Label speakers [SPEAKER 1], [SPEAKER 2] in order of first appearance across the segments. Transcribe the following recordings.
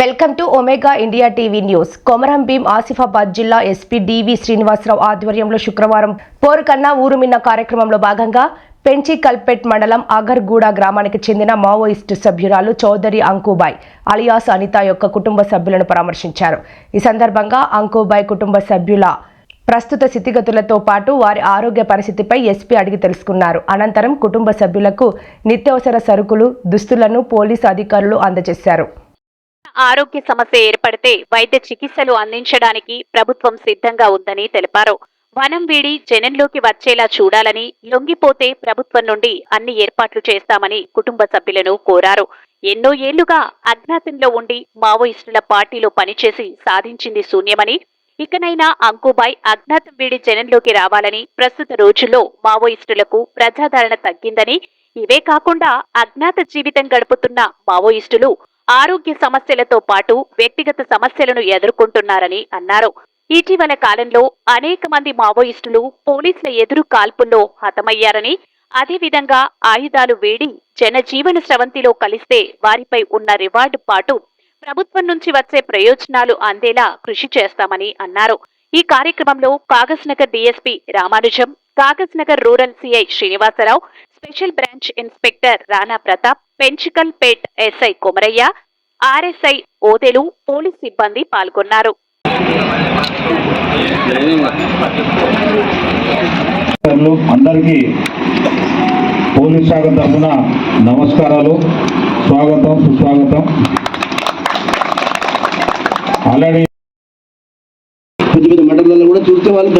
[SPEAKER 1] Welcome to Omega India TV news. Komaram Bheem Asifabad జిల్లా SP డివి శ్రీనివాసరావు ఆధ్వర్యంలో శుక్రవారం పోరుకన్నా ఊరుమిన్న కార్యక్రమంలో భాగంగా పెంచి కల్పెట్ మండలం అగర్గూడ గ్రామానికి చెందిన మావోయిస్టు సభ్యురాలు చౌదరి అంకుబాయ్ అలియాస్ అనిత యొక్క కుటుంబ సభ్యులను పరామర్శించారు. ఈ సందర్భంగా అంకుబాయ్ కుటుంబ సభ్యుల ప్రస్తుత స్థితిగతులతో పాటు వారి ఆరోగ్య పరిస్థితిపై ఎస్పీ అడిగి తెలుసుకున్నారు. అనంతరం కుటుంబ సభ్యులకు నిత్యావసర సరుకులు దుస్తులను పోలీసు అధికారులు అందజేశారు.
[SPEAKER 2] ఆరోగ్య సమస్య ఏర్పడితే వైద్య చికిత్సలు అందించడానికి ప్రభుత్వం సిద్ధంగా ఉందని తెలిపారు. వనం వీడి జనంలోకి వచ్చేలా చూడాలని లొంగిపోతే ప్రభుత్వం నుండి అన్ని ఏర్పాట్లు చేస్తామని కుటుంబ సభ్యులను కోరారు. ఎన్నో ఏళ్ళుగా అజ్ఞాతంలో ఉండి మావోయిస్టుల పార్టీలో పనిచేసి సాధించింది శూన్యమని ఇకనైనా అంకుబాయ్ అజ్ఞాతం వీడి జనంలోకి రావాలని ప్రస్తుత రోజుల్లో మావోయిస్టులకు ప్రజాదరణ తగ్గిందని ఇవే కాకుండా అజ్ఞాత జీవితం గడుపుతున్న మావోయిస్టులు ఆరోగ్య సమస్యలతో పాటు వ్యక్తిగత సమస్యలను ఎదుర్కొంటున్నారని అన్నారు. ఇటీవల కాలంలో అనేక మంది మావోయిస్టులు పోలీసుల ఎదురు కాల్పుల్లో హతమయ్యారని అదేవిధంగా ఆయుధాలు వేడి జనజీవన స్రవంతిలో కలిస్తే వారిపై ఉన్న రివార్డు పాటు ప్రభుత్వం నుంచి వచ్చే ప్రయోజనాలు అందేలా కృషి చేస్తామని అన్నారు. ఈ కార్యక్రమంలో Nagar DSP Ramanujam Kagaz Nagar rural CI Srinivasarao special branch inspector Rana Pratap Penchikal Pet SI Komaraiah RSI Odelu police సిబ్బంది పాల్గొన్నారు.
[SPEAKER 3] అందరికీ పోలీస్ శాఖ తరఫున నమస్కారాలు స్వాగతం సుస్వాగతం. ఆల్రెడీ
[SPEAKER 4] పెద్ద పెద్ద మండలాల్లో కూడా చూస్తే వాళ్ళు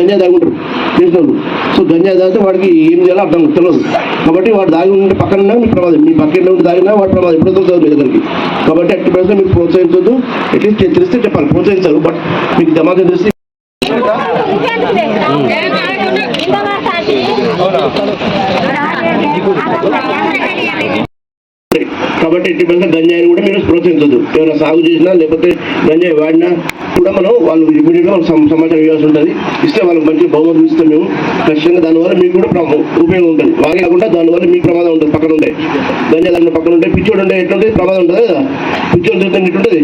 [SPEAKER 4] తాగుంటారు సో గంజాయి తాగితే వాడికి ఏం చేయాలో అర్థం తెలియదు. కాబట్టి వాడు దాగి ఉంటే పక్కన ఉన్నా మీ ప్రమాదం మీ పక్కన ఉంటే దాగినా వాడు ప్రమాదం ఎప్పుడు చదువు మీ దగ్గరికి. కాబట్టి అట్టి ప్రశ్న మీకు ప్రోత్సహించదు అట్లీస్ట్ తెలిస్తే చెప్పాలి ప్రోత్సహించారు బట్ మీకు దమాకం తెలిస్తే కాబట్టి ఎట్టి పైసా గంజాయిని కూడా మీరు ప్రోత్సహించదు ఎవరైనా సాగు చేసినా లేకపోతే గంజాయి వాడినా కూడా మనం వాళ్ళు ఇమీడియట్గా సమాచారం ఇవ్వాల్సి ఉంటుంది. ఇస్తే వాళ్ళకి మంచి బహుమతులు ఇస్తాం మేము. ఖచ్చితంగా దానివల్ల మీకు కూడా ఉపయోగం ఉంటుంది. వాగే కాకుండా దానివల్ల మీకు ప్రమాదం ఉంటుంది పక్కన ఉంటే గంజాయి పక్కన ఉంటే పిచ్చోడు ఉంటే ఎట్లుంటే ప్రమాదం ఉంటుంది? కదా పిచ్చోడు చూస్తే ఎట్లుంటుంది?